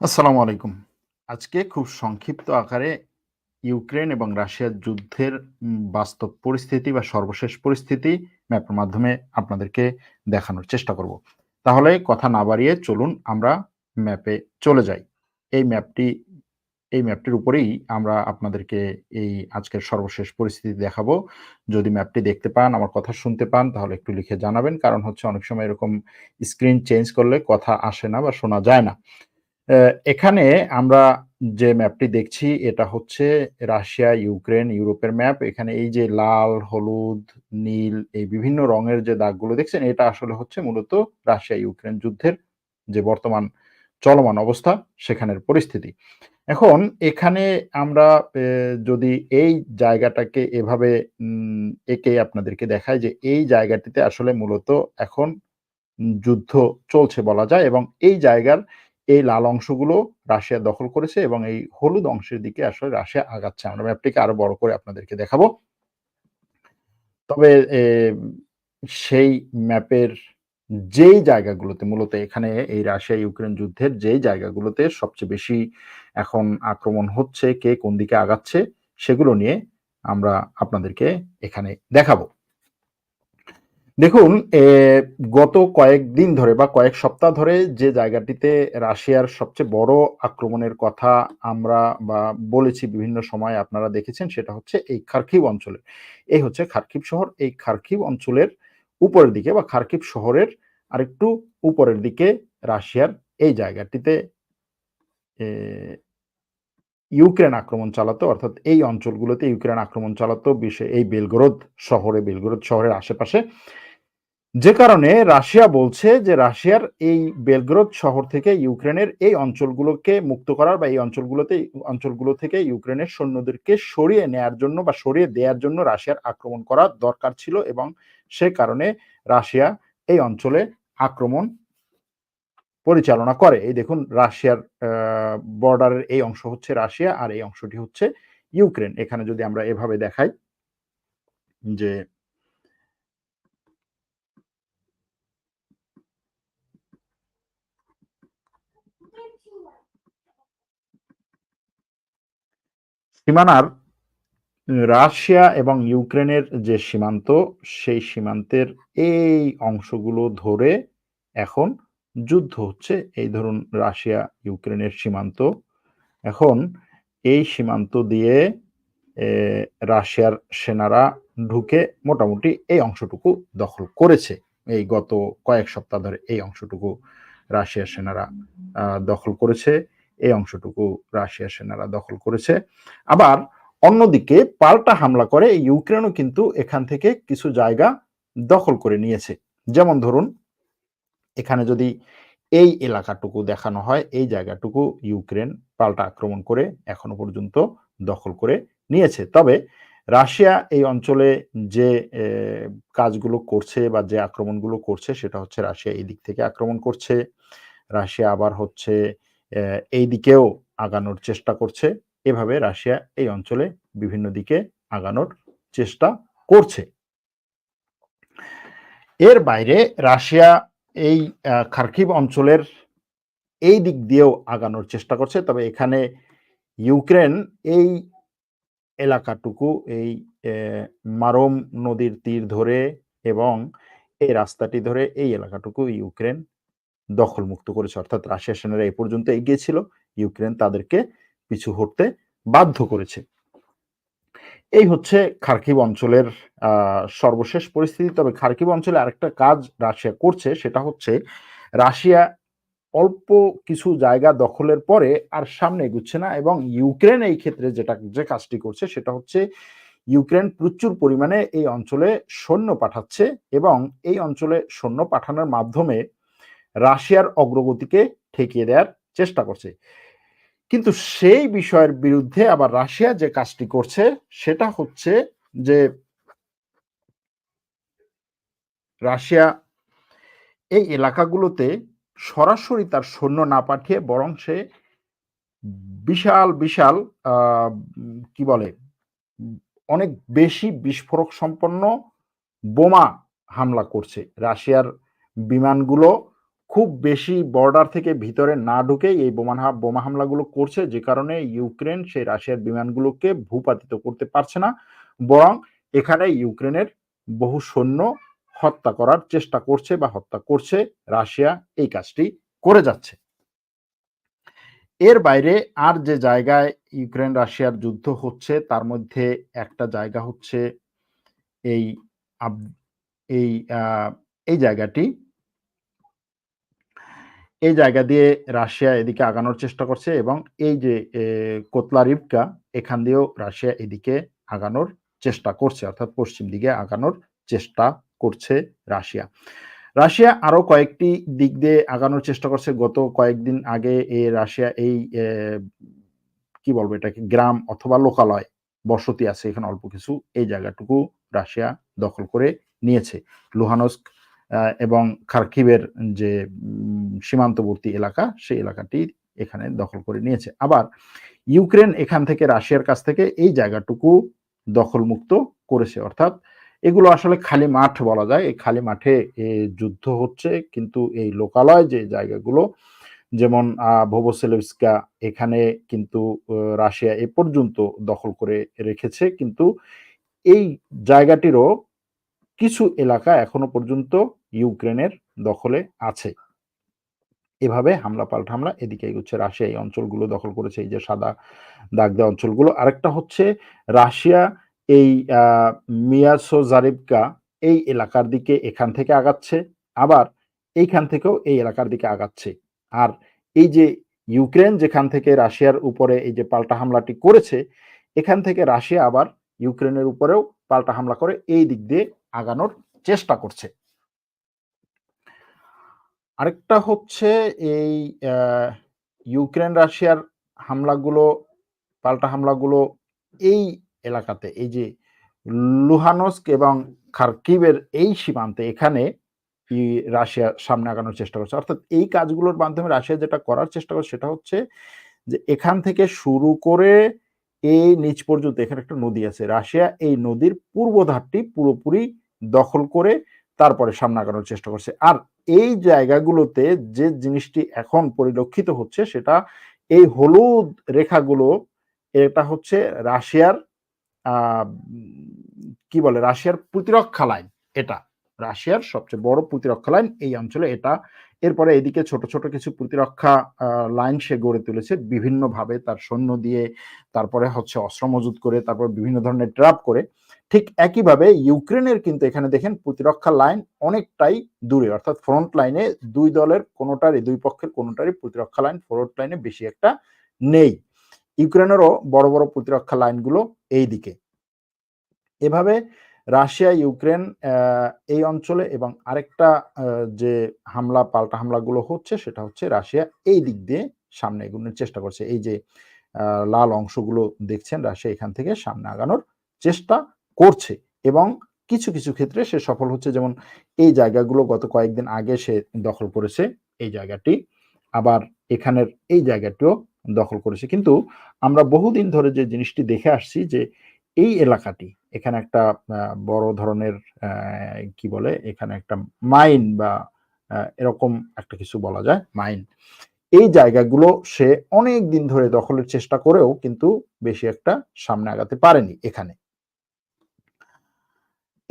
আসসালামু আলাইকুম। আজকে খুব সংক্ষিপ্ত আকারে ইউক্রেন এবং রাশিয়ার যুদ্ধের বাস্তব পরিস্থিতি বা সর্বশেষ পরিস্থিতি ম্যাপের মাধ্যমে আপনাদেরকে দেখানোর চেষ্টা করব। তাহলে কথা না বাড়িয়ে চলুন আমরা ম্যাপে চলে যাই। এই ম্যাপটি এই ম্যাপটির উপরেই আমরা আপনাদেরকে এই আজকের সর্বশেষ পরিস্থিতি দেখাবো। যদি ম্যাপটি দেখতে পান, আমার কথা শুনতে পান তাহলে একটু লিখে জানাবেন। কারণ হচ্ছে অনেক সময় এরকম স্ক্রিন চেঞ্জ করলে কথা আসে না বা শোনা যায় না। এখানে আমরা যে ম্যাপটি দেখছি এটা হচ্ছে রাশিয়া, ইউক্রেন, ইউরোপের ম্যাপ। এখানে এই যে লাল, হলুদ, নীল এই বিভিন্ন রঙের যে দাগগুলো দেখছেন এটা আসলে হচ্ছে মূলত রাশিয়া, ইউক্রেন যুদ্ধের যে বর্তমান চলমান অবস্থা সেখানের পরিস্থিতি। এখন এখানে আমরা যদি এই জায়গাটাকে এভাবে এঁকে আপনাদেরকে দেখায় যে এই জায়গাটিতে আসলে মূলত এখন যুদ্ধ চলছে বলা যায় এবং এই জায়গার এই লাল অংশগুলো রাশিয়া দখল করেছে এবং এই হলুদ অংশের দিকে আসলে রাশিয়া আগাচ্ছে। আমরা ম্যাপটিকে আরও বড় করে আপনাদেরকে দেখাবো। তবে সেই ম্যাপের যেই জায়গাগুলোতে মূলত এখানে এই রাশিয়া ইউক্রেন যুদ্ধের যেই জায়গাগুলোতে সবচেয়ে বেশি এখন আক্রমণ হচ্ছে, কে কোন দিকে আগাচ্ছে সেগুলো নিয়ে আমরা আপনাদেরকে এখানে দেখাবো। দেখুন গত কয়েকদিন ধরে বা কয়েক সপ্তাহ ধরে যে জায়গাটিতে রাশিয়ার সবচেয়ে বড় আক্রমণের কথা আমরা বা বলেছি বিভিন্ন সময় আপনারা দেখেছেন সেটা হচ্ছে এই খার্কিভ অঞ্চলে। এই হচ্ছে খার্কিভ শহর। এই খার্কিভ অঞ্চলের উপরের দিকে বা খার্কিভ শহরের আরেকটু উপরের দিকে রাশিয়ার এই জায়গাটিতে ইউক্রেন আক্রমণ চালাতো অর্থাৎ এই অঞ্চলগুলোতে ইউক্রেন আক্রমণ চালাতো বিশে এই বেলগরোদ শহরে, বেলগরোদ শহরের আশেপাশে। যে কারণে রাশিয়া বলছে যে রাশিয়ার এই বেলগ্রদ শহর থেকে ইউক্রেনের এই অঞ্চলগুলোকে মুক্ত করার বা এই অঞ্চলগুলোতে, অঞ্চলগুলো থেকে ইউক্রেনের সৈন্যদেরকে সরিয়ে নেয়ার জন্য বা সরিয়ে দেয়ার জন্য রাশিয়ার আক্রমণ করা দরকার ছিল এবং সে কারণে রাশিয়া এই অঞ্চলে আক্রমণ পরিচালনা করে। এই দেখুন, রাশিয়ার বর্ডারের এই অংশ হচ্ছে রাশিয়া আর এই অংশটি হচ্ছে ইউক্রেন। এখানে যদি আমরা এভাবে দেখাই যে সীমানার রাশিয়া এবং ইউক্রেনের যে সীমান্ত, সেই সীমান্তের এই অংশগুলো ধরে এখন যুদ্ধ হচ্ছে। এই ধরুন রাশিয়া ইউক্রেনের সীমান্ত। এখন এই সীমান্ত দিয়ে রাশিয়ার সেনারা ঢুকে মোটামুটি এই অংশটুকু দখল করেছে। এই গত কয়েক সপ্তাহ ধরে এই অংশটুকু রাশিয়ার সেনারা দখল করেছে। এই অংশটুকু রাশিয়ার সেনারা দখল করেছে। আবার অন্যদিকে পাল্টা হামলা করে ইউক্রেনও কিন্তু এখান থেকে কিছু জায়গা দখল করে নিয়েছে। যেমন ধরুন এখানে যদি এই এলাকাটুকু দেখানো হয়, এই জায়গাটুকু ইউক্রেন পাল্টা আক্রমণ করে এখনও পর্যন্ত দখল করে নিয়েছে। তবে রাশিয়া এই অঞ্চলে যে কাজগুলো করছে বা যে আক্রমণগুলো করছে সেটা হচ্ছে রাশিয়া এই দিক থেকে আক্রমণ করছে। রাশিয়া আবার হচ্ছে এই দিকেও আগানোর চেষ্টা করছে। এভাবে রাশিয়া এই অঞ্চলে বিভিন্ন দিকে আগানোর চেষ্টা করছে। এর বাইরে রাশিয়া এই, আ, খার্কিভ অঞ্চলের এই দিক দিয়েও আগানোর চেষ্টা করছে। তবে এখানে ইউক্রেন এই এলাকাটুকু, এই মারম নদীর তীর ধরে এবং এই রাস্তাটি ধরে এই এলাকাটুকু ইউক্রেন দখলমুক্ত করেছে। অর্থাৎ রাশিয়া সেনারা এ পর্যন্ত এগিয়ে ছিল। ইউক্রেন তাদেরকে পিছু হটতে বাধ্য করেছে। এই হচ্ছে খার্কিভ অঞ্চলের সর্বশেষ পরিস্থিতি। তবে খার্কিভ অঞ্চলে আরেকটা কাজ রাশিয়া করছে, সেটা হচ্ছে রাশিয়া অল্প কিছু জায়গা দখলের পরে আর সামনে এগুচ্ছে না এবং ইউক্রেন এই ক্ষেত্রে যেটা, যে কাজটি করছে, সেটা হচ্ছে ইউক্রেন প্রচুর পরিমাণে এই অঞ্চলে সৈন্য পাঠাচ্ছে এবং এই অঞ্চলে সৈন্য পাঠানোর মাধ্যমে রাশিয়ার অগ্রগতিকে ঠেকিয়ে দেয়ার চেষ্টা করছে। কিন্তু সেই বিষয়ের বিরুদ্ধে আবার রাশিয়া যে কাজটি করছে সেটা হচ্ছে যে রাশিয়া এই এলাকাগুলোতে সরাসরি তার সৈন্য না পাঠিয়ে বরং সে বিশাল, বিশাল কি বলে? অনেক বেশি বিস্ফোরক সম্পন্ন বোমা হামলা করছে। রাশিয়ার বিমানগুলো খুব বেশি বর্ডার থেকে ভিতরে না ঢুকেই এই বোমা বোমা হামলাগুলো করছে, যে কারণে ইউক্রেন সেই রাশিয়ার বিমানগুলোকে ভূপাতিত করতে পারছে না। বরং এখানে ইউক্রেনের বহু সৈন্য হত্যা করার চেষ্টা করছে বা হত্যা করছে রাশিয়া এই কাজটি করে যাচ্ছে। এর বাইরে আর যে জায়গায় ইউক্রেন রাশিয়ার যুদ্ধ হচ্ছে, তার মধ্যে একটা জায়গা হচ্ছে এই এই এই জায়গাটি এই জায়গা দিয়ে রাশিয়া এদিকে আগানোর চেষ্টা করছে এবং এই যে কোতলা কোতলারিভকা এখান দিয়েও রাশিয়া এদিকে আগানোর চেষ্টা করছে, অর্থাৎ পশ্চিম দিকে আগানোর চেষ্টা করছে রাশিয়া। রাশিয়া আরও কয়েকটি দিক দিয়ে আগানোর চেষ্টা করছে। গত কয়েকদিন আগে এ, রাশিয়া এই কি বলব এটাকে, গ্রাম অথবা লোকালয় বসতি আছে, এখানে অল্প কিছু, এই জায়গাটুকু রাশিয়া দখল করে নিয়েছে। লুহানস্ক এবং খার্কিভের যে সীমান্তবর্তী এলাকা, সেই এলাকাটি এখানে দখল করে নিয়েছে। আবার ইউক্রেন এখান থেকে রাশিয়ার কাছ থেকে এই জায়গাটুকু দখলমুক্ত করেছে। অর্থাৎ এগুলো আসলে খালি মাঠ বলা যায়। এই খালি মাঠে যুদ্ধ হচ্ছে, কিন্তু এই লোকালয় যে জায়গাগুলো, যেমন ভোবোসেলেভস্কা, এখানে কিন্তু রাশিয়া এ পর্যন্ত দখল করে রেখেছে। কিন্তু এই জায়গাটিরও কিছু এলাকা এখনও পর্যন্ত ইউক্রেনের দখলে আছে। এভাবে হামলা পাল্টা হামলা এদিকে এগুচ্ছে রাশিয়া এই অঞ্চলগুলো দখল করেছে এই যে সাদা দাগ দেওয়া অঞ্চলগুলো। আরেকটা হচ্ছে রাশিয়া এই মিয়াসো মিয়াসোজারিভকা এই এলাকার দিকে এখান থেকে আগাচ্ছে। আবার এইখান থেকেও এই এলাকার দিকে আগাচ্ছে। আর এই যে ইউক্রেন যেখান থেকে রাশিয়ার উপরে এই যে পাল্টা হামলাটি করেছে, এখান থেকে রাশিয়া আবার ইউক্রেনের উপরেও পাল্টা হামলা করে এই দিক দিয়ে আগানোর চেষ্টা করছে। আরেকটা হচ্ছে এই ইউক্রেন রাশিয়ার হামলাগুলো, পাল্টা হামলাগুলো এই এলাকাতে, এই যে লুহানস্ক এবং খার্কিভের এই সীমান্তে এখানে রাশিয়া সামনে আগানোর চেষ্টা করছে। অর্থাৎ এই কাজগুলোর মাধ্যমে রাশিয়া যেটা করার চেষ্টা করছে সেটা হচ্ছে যে এখান থেকে শুরু করে এই নিচ পর্যন্ত, এখানে একটা নদী আছে। রাশিয়া এই নদীর পূর্ব ধারটি পুরোপুরি দখল করে তারপরে সামনে আগানোর চেষ্টা করছে। আর এই জায়গাগুলোতে যে জিনিসটি এখন পরিলক্ষিত হচ্ছে সেটা এই হলুদ রেখাগুলো এটা হচ্ছে রাশিয়ার কি বলে রাশিয়ার প্রতিরক্ষা লাইন এটা। রাশিয়ার সবচেয়ে বড় প্রতিরক্ষা লাইন এই অঞ্চলে এটা। এরপরে এদিকে ছোট, ছোট কিছু প্রতিরক্ষা লাইন সে গড়ে তুলেছে বিভিন্নভাবে তার সৈন্য দিয়ে, তারপরে হচ্ছে অস্ত্র মজুত করে, তারপর বিভিন্ন ধরনের ট্র্যাপ করে। ঠিক একইভাবে ইউক্রেনের কিন্তু এখানে দেখেন প্রতিরক্ষা লাইন অনেকটাই দূরে। অর্থাৎ ফ্রন্ট লাইনে দুই দলের কোনোটারই দুই পক্ষের কোনোটারই প্রতিরক্ষা লাইন ফ্রন্ট লাইনে বেশি একটা নেই। ইউক্রেনেরও বড়, বড় প্রতিরক্ষা লাইনগুলো এই দিকে এভাবে রাশিয়া, ইউক্রেন এই অঞ্চলে এবং আরেকটা যে হামলা পাল্টা হামলাগুলো হচ্ছে সেটা হচ্ছে রাশিয়া এই দিক দিয়ে সামনে এগোনোর চেষ্টা করছে। এই যে লাল অংশগুলো দেখছেন রাশিয়া এখান থেকে সামনে আগানোর চেষ্টা করছে এবং কিছু, কিছু ক্ষেত্রে সে সফল হচ্ছে। যেমন এই জায়গাগুলো গত কয়েকদিন আগে সে দখল করেছে এই জায়গাটি। আবার এখানের এই জায়গাটিও দখল করেছে। কিন্তু আমরা বহুদিন ধরে যে জিনিসটি দেখে আসছি যে এই এলাকাটি এখানে একটা বড় ধরনের কি বলে এখানে একটা মাইন বা এরকম একটা কিছু বলা যায় মাইন। এই জায়গাগুলো সে অনেকদিন ধরে দখলের চেষ্টা করেও কিন্তু বেশি একটা সামনে আগাতে পারেনি এখানে।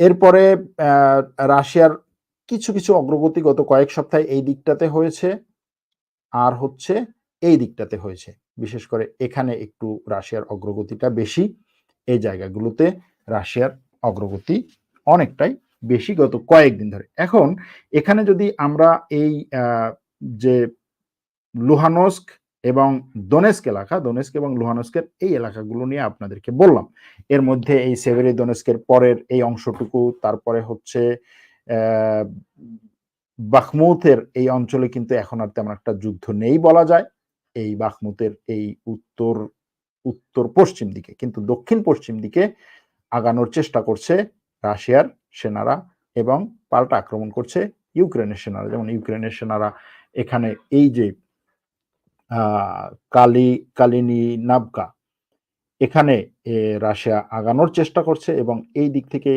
এরপরে রাশিয়ার কিছু, কিছু অগ্রগতি গত কয়েক সপ্তাহে এই দিকটাতে হয়েছে। আর হচ্ছে এই দিকটাতে হয়েছে। বিশেষ করে এখানে একটু রাশিয়ার অগ্রগতিটা বেশি। এই জায়গাগুলোতে রাশিয়ার অগ্রগতি অনেকটাই বেশি গত কয়েকদিন ধরে। এখন এখানে যদি আমরা এই যে লুহানস্ক এবং দোনেস্ক এলাকা, দোনেস্ক এবং লুহানস্কের এই এলাকাগুলো নিয়ে আপনাদেরকে বললাম। এর মধ্যে এই সেভেরোদোনেস্কের পরের এই অংশটুকু, তারপরে হচ্ছে বাখমুতের এই অঞ্চলে কিন্তু এখন আর তেমন একটা যুদ্ধ নেই বলা যায়। এই বাখমুতের এই উত্তর, উত্তর পশ্চিম দিকে। কিন্তু দক্ষিণ পশ্চিম দিকে আগানোর চেষ্টা করছে রাশিয়ার সেনারা এবং পাল্টা আক্রমণ করছে ইউক্রেনের সেনারা। যেমন ইউক্রেনের সেনারা এখানে এই যে কালি কালিনিনাভকা এখানে এ রাশিয়া আগানোর চেষ্টা করছে এবং এই দিক থেকে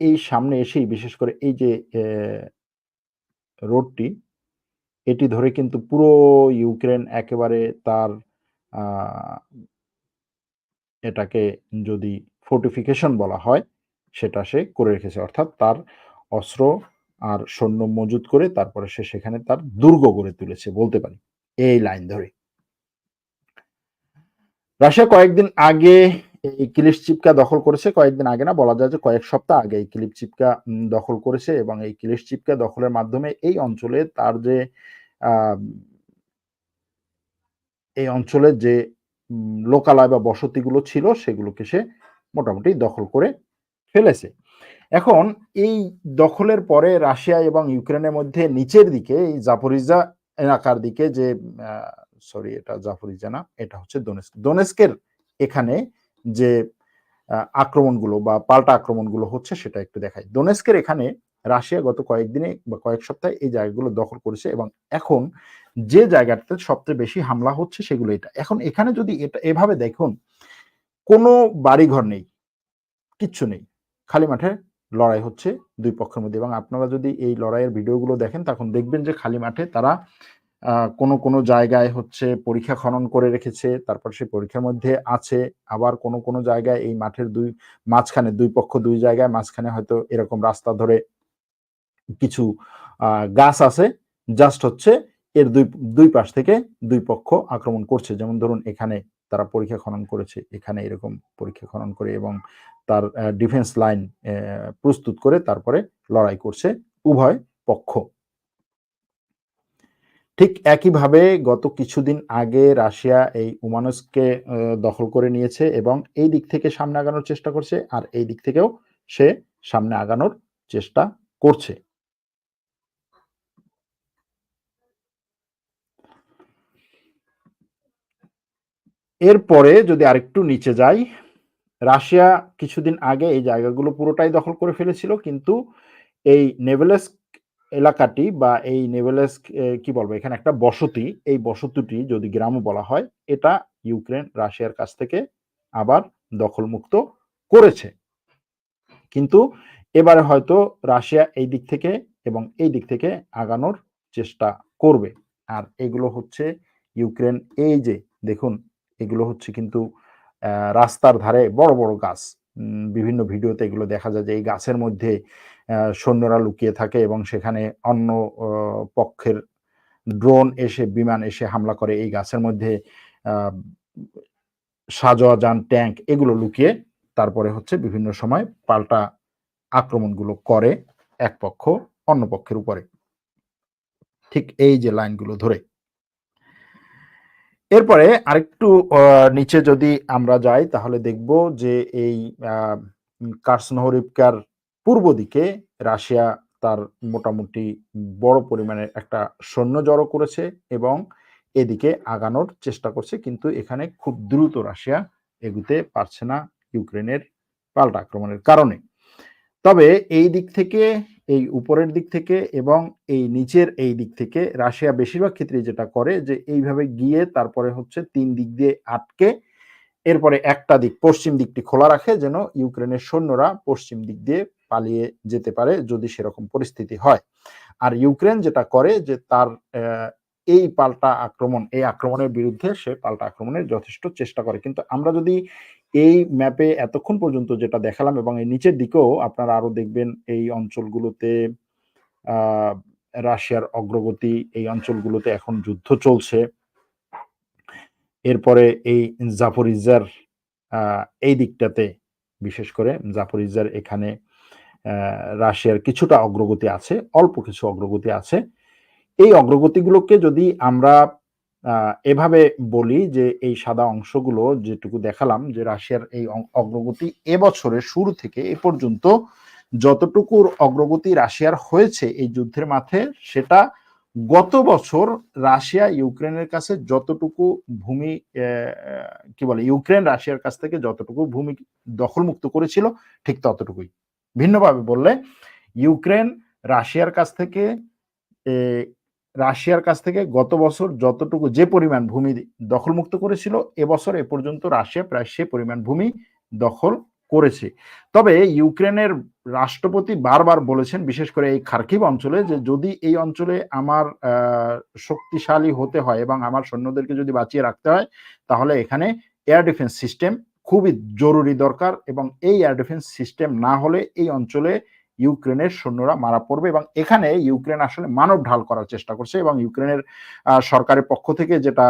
এই সামনে এসেই বিশেষ করে এই যে রোডটি, এটি ধরে কিন্তু পুরো ইউক্রেন একেবারে তার এটাকে যদি ফোর্টিফিকেশন বলা হয় সেটা সে করে রেখেছে। অর্থাৎ তার অস্ত্র আর সৈন্য মজুত করে তারপরে সে সেখানে তার দুর্গ গড়ে তুলেছে বলতে পারি। এই লাইন ধরে। রাশিয়া কয়েকদিন আগে এই ক্লিপ চিপকা দখল করেছে। কয়েকদিন আগে না, বলা যায় যে কয়েক সপ্তাহ আগে এই ক্লিপ চিপকা দখল করেছে এবং এই ক্লিপ চিপকা দখলের মাধ্যমে এই অঞ্চলে তার যে এই অঞ্চলের যে লোকালয় বা বসতিগুলো ছিল সেগুলোকে সে মোটামুটি দখল করে ফেলেছে। এখন এই দখলের পরে রাশিয়া এবং ইউক্রেনের মধ্যে নিচের দিকে এই জাপরিজা এলাকার দিকে যে সরি, এটা জাফরিজা না এটা হচ্ছে দোনেস্ক। দোনেস্কের এখানে যে আক্রমণগুলো বা পাল্টা আক্রমণগুলো হচ্ছে সেটা একটু দেখাই। দোনেস্কের এখানে রাশিয়া গত কয়েকদিনে বা কয়েক সপ্তাহে এই জায়গাগুলো দখল করেছে এবং এখন যে জায়গাটাতে সবচেয়ে বেশি হামলা হচ্ছে সেগুলো এটা। এখন এখানে যদি এটা, এভাবে দেখুন, কোনো বাড়িঘর নেই, কিচ্ছু নেই। খালি মাঠে লড়াই হচ্ছে দুই পক্ষের মধ্যে। এবং আপনারা যদি এই লড়াইয়ের ভিডিওগুলো দেখেন, তখন দেখবেন যে খালি মাঠে তারা কোনো কোনো জায়গায় হচ্ছে পরীক্ষা খনন করে রেখেছে, তারপর সে পরীক্ষার মধ্যে আছে, আবার কোনো কোনো জায়গায় এই মাঠের দুই, মাঝখানে দুই পক্ষ, দুই জায়গায় মাঝখানে হয়তো এরকম রাস্তা ধরে কিছু গাছ আছে জাস্ট হচ্ছে এর দুই দুই পাশ থেকে দুই পক্ষ আক্রমণ করছে। যেমন ধরুন এখানে তারা পরীক্ষা খনন করেছে, এখানে এরকম পরীক্ষা খনন করে এবং তার ডিফেন্স লাইন প্রস্তুত করে তারপরে লড়াই করছে উভয় পক্ষ। ঠিক একইভাবে গত কিছুদিন আগে রাশিয়া এই উমানসকে দখল করে নিয়েছে এবং এই দিক থেকে সামনে আগানোর চেষ্টা করছে, আর এই দিক থেকেও সে সামনে আগানোর চেষ্টা করছে। এরপরে যদি আরেকটু নিচে যাই, রাশিয়া কিছুদিন আগে এই জায়গাগুলো পুরোটাই দখল করে ফেলেছিল, কিন্তু এই নেভেলেস্ক এলাকাটি বা এই নেভেলেস কি বলব, এখানে একটা বসতি, এই বসতিটি যদি গ্রামও বলা হয়, এটা ইউক্রেন রাশিয়ার কাছ থেকে আবার দখলমুক্ত করেছে। কিন্তু এবারে হয়তো রাশিয়া এই দিক থেকে এবং এই দিক থেকে আগানোর চেষ্টা করবে। আর এগুলো হচ্ছে ইউক্রেন, এই যে দেখুন এগুলো হচ্ছে কিন্তু রাস্তার ধারে বড় বড় গাছ। বিভিন্ন ভিডিওতে এগুলো দেখা যায় যে এই গাছের মধ্যে সৈন্যরা লুকিয়ে থাকে এবং সেখানে অন্য পক্ষের ড্রোন এসে, বিমান এসে হামলা করে। এই গাছের মধ্যে সাজোয়া যান ট্যাঙ্ক এগুলো লুকিয়ে তারপরে হচ্ছে বিভিন্ন সময় পাল্টা আক্রমণগুলো করে এক পক্ষ অন্য পক্ষের উপরে। ঠিক এই যে লাইনগুলো ধরে। এরপরে আরেকটু নিচে যদি আমরা যাই, তাহলে দেখব যে এই কার্সনহরিপকার পূর্ব দিকে রাশিয়া তার মোটামুটি বড় পরিমাণের একটা সৈন্য জড়ো করেছে এবং এদিকে আগানোর চেষ্টা করছে, কিন্তু এখানে খুব দ্রুত রাশিয়া এগুতে পারছে না ইউক্রেনের পাল্টা আক্রমণের কারণে। তবে এই দিক থেকে এই উপরের দিক থেকে এবং এই নিচের এই দিক থেকে রাশিয়া বেশিরভাগ ক্ষেত্রে যেটা করে যে এইভাবে গিয়ে তারপরে হচ্ছে তিন দিক দিয়ে আটকে, এরপরে একটা দিক পশ্চিম দিকটি খোলা রাখে যেন ইউক্রেনের সৈন্যরা পশ্চিম দিক দিয়ে পালিয়ে যেতে পারে যদি সেরকম পরিস্থিতি হয়। আর ইউক্রেন যেটা করে যে তার এই পাল্টা আক্রমণ, এই আক্রমণের বিরুদ্ধে সে পাল্টা আক্রমণের যথেষ্ট চেষ্টা করে। কিন্তু আমরা যদি এই ম্যাপে এতক্ষণ পর্যন্ত যেটা দেখালাম এবং এই নিচের দিকেও আপনারা আরও দেখবেন এই অঞ্চলগুলোতে রাশিয়ার অগ্রগতি, এই অঞ্চলগুলোতে এখন যুদ্ধ চলছে। এরপরে এই জাফরিজার এই দিকটাতে বিশেষ করে জাফরিজার এখানে রাশিয়ার কিছুটা অগ্রগতি আছে, অল্প কিছু অগ্রগতি আছে। এই অগ্রগতিগুলোকে যদি আমরা এভাবে বলি যে এই সাদা অংশগুলো যেটুকু দেখালাম যে রাশিয়ার এই অগ্রগতি এবছরের শুরু থেকে এ পর্যন্ত যতটুকুর অগ্রগতি রাশিয়ার হয়েছে এই যুদ্ধের মাঠে, সেটা গত বছর রাশিয়া ইউক্রেনের কাছে যতটুকু ভূমি কি বলে, ইউক্রেন রাশিয়ার কাছ থেকে যতটুকু ভূমি দখলমুক্ত করেছিল, ঠিক ততটুকুই। ভিন্নভাবে বললে ইউক্রেন রাশিয়ার কাছ থেকে রাশিয়ার কাছ থেকে গত বছর যতটুকু যে পরিমাণ ভূমি দখলমুক্ত করেছিল এবছর এ পর্যন্ত রাশিয়া প্রায় সে পরিমাণ ভূমি দখল করেছে। তবে ইউক্রেনের রাষ্ট্রপতি বারবার বলেছেন, বিশেষ করে এই খার্কিভ অঞ্চলে, যে যদি এই অঞ্চলে আমার শক্তিশালী হতে হয় এবং আমার সৈন্যদেরকে যদি বাঁচিয়ে রাখতে হয়, তাহলে এখানে এয়ার ডিফেন্স সিস্টেম খুবই জরুরি দরকার এবং এই এয়ার ডিফেন্স সিস্টেম না হলে এই অঞ্চলে ইউক্রেনের সৈন্যরা মারা পড়বে এবং এখানে ইউক্রেন আসলে মানব ঢাল করার চেষ্টা করছে এবং ইউক্রেনের সরকারের পক্ষ থেকে যেটা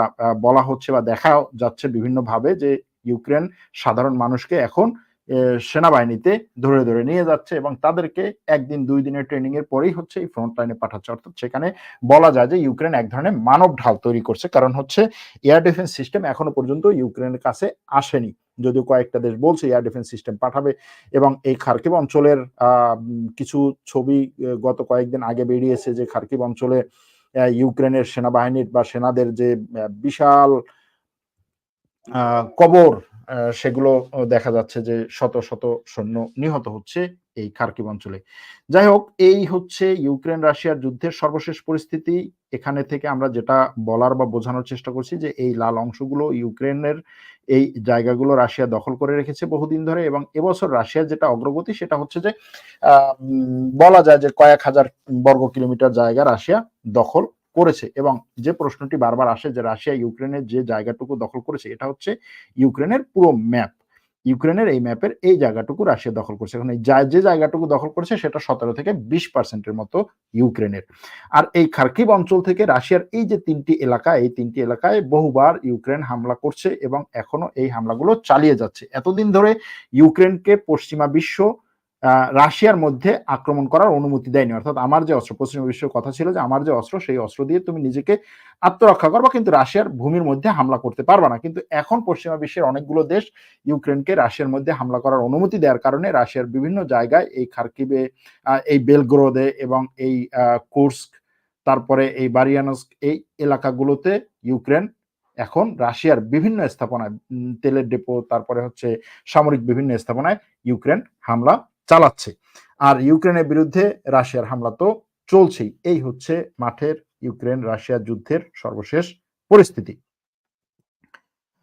বলা হচ্ছে বা দেখা যাচ্ছে বিভিন্নভাবে যে ইউক্রেন সাধারণ মানুষকে এখন সেনাবাহিনীতে ধরে ধরে নিয়ে যাচ্ছে এবং তাদেরকে একদিন দুই দিনের ট্রেনিং এর পরেই হচ্ছে এই ফ্রন্ট লাইনে পাঠাচ্ছে। অর্থাৎ সেখানে বলা যায় যে ইউক্রেন এক ধরনের মানব ঢাল তৈরি করছে। কারণ হচ্ছে এয়ার ডিফেন্স সিস্টেম এখনও পর্যন্ত ইউক্রেনের কাছে আসেনি। যদিও কয়েকটা দেশ বলছে এয়ার ডিফেন্স সিস্টেম পাঠাবে এবং এই খার্কিব অঞ্চলের কিছু ছবি গত কয়েকদিন আগে বেরিয়েছে যে খার্কিব অঞ্চলে ইউক্রেনের সেনাবাহিনীর বা সেনাদের যে বিশাল কবর সেগুলো দেখা যাচ্ছে যে শত শত সৈন্য নিহত হচ্ছে এই খার্কিব অঞ্চলে। যাই হোক, এই হচ্ছে ইউক্রেন রাশিয়ার যুদ্ধের সর্বশেষ পরিস্থিতি। এখানে থেকে আমরা যেটা বলার বা বোঝানোর চেষ্টা করছি যে এই লাল অংশগুলো ইউক্রেনের এই জায়গাগুলো রাশিয়া দখল করে রেখেছে বহুদিন ধরে এবং এবছর রাশিয়ার যেটা অগ্রগতি সেটা হচ্ছে যে বলা যায় যে কয়েক হাজার বর্গ কিলোমিটার জায়গা রাশিয়া দখল করেছে এবং যে প্রশ্নটি বারবার আসে যে রাশিয়া ইউক্রেনের যে জায়গাটুকু দখল করেছে, এটা হচ্ছে ইউক্রেনের পুরো ম্যাপ। ইউক্রেনের এই ম্যাপের এই জায়গাটুকু রাশিয়া দখল করছে। এখন এই যে জায়গাটুকু দখল করছে সেটা সতেরো থেকে বিশ পার্সেন্টের মতো ইউক্রেনের। আর এই খার্কিব অঞ্চল থেকে রাশিয়ার এই যে তিনটি এলাকা, এই তিনটি এলাকায় বহুবার ইউক্রেন হামলা করছে এবং এখনও এই হামলাগুলো চালিয়ে যাচ্ছে। এতদিন ধরে ইউক্রেনকে পশ্চিমা বিশ্ব রাশিয়ার মধ্যে আক্রমণ করার অনুমতি দেয়নি। অর্থাৎ আমার যে অস্ত্র, পশ্চিম বিশ্বের কথা ছিল যে আমার যে অস্ত্র, সেই অস্ত্র দিয়ে তুমি নিজেকে আত্মরক্ষা করবা, কিন্তু রাশিয়ার ভূমির মধ্যে হামলা করতে পারবা না। কিন্তু এখন পশ্চিমা বিশ্বের অনেকগুলো দেশ ইউক্রেনকে রাশিয়ার মধ্যে হামলা করার অনুমতি দেওয়ার কারণে রাশিয়ার বিভিন্ন জায়গায় এই খার্কিবে এই বেলগ্রোদে এবং এই কোর্স্ক, তারপরে এই বারিয়ানস্ক, এই এলাকাগুলোতে ইউক্রেন এখন রাশিয়ার বিভিন্ন স্থাপনায় তেলের ডেপো, তারপরে হচ্ছে সামরিক বিভিন্ন স্থাপনায় ইউক্রেন হামলা চালাচ্ছে। আর ইউক্রেনের বিরুদ্ধে রাশিয়ার হামলা তো চলছেই। এই হচ্ছে মাঠের ইউক্রেন রাশিয়ার যুদ্ধের সর্বশেষ পরিস্থিতি।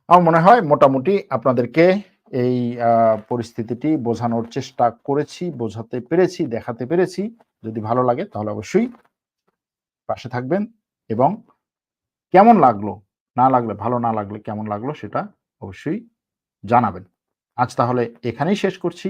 আমার মনে হয় মোটামুটি আপনাদেরকে এই পরিস্থিতিটি বোঝানোর চেষ্টা করেছি, বোঝাতে পেরেছি, দেখাতে পেরেছি। যদি ভালো লাগে তাহলে অবশ্যই পাশে থাকবেন এবং কেমন লাগল, না লাগলে, ভালো না লাগলে কেমন লাগল সেটা অবশ্যই জানাবেন। আজ তাহলে এখানেই শেষ করছি।